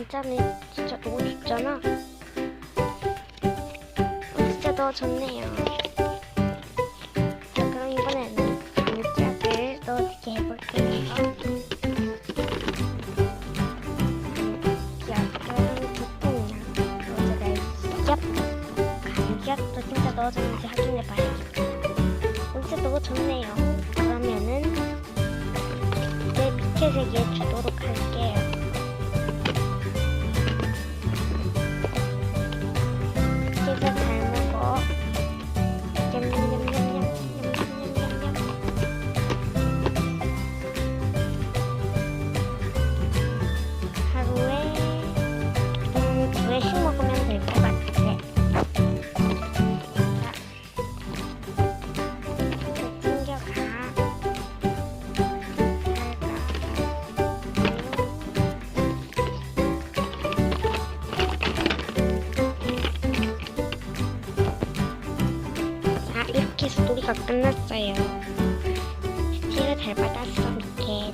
진짜네. 진짜 너무 좋잖아. 어, 진짜 너무 좋네요. 자 그럼 이번에는 감짝을 넣어주게 해볼게요. 감기약도 진짜 넣어줬는지 확인해봐야겠다. 어, 진짜 너무 좋네요. 그러면은 내 빛의 세계에 주도록 이렇게 스토리가 끝났어요. 스티를 잘 받았어, 미케.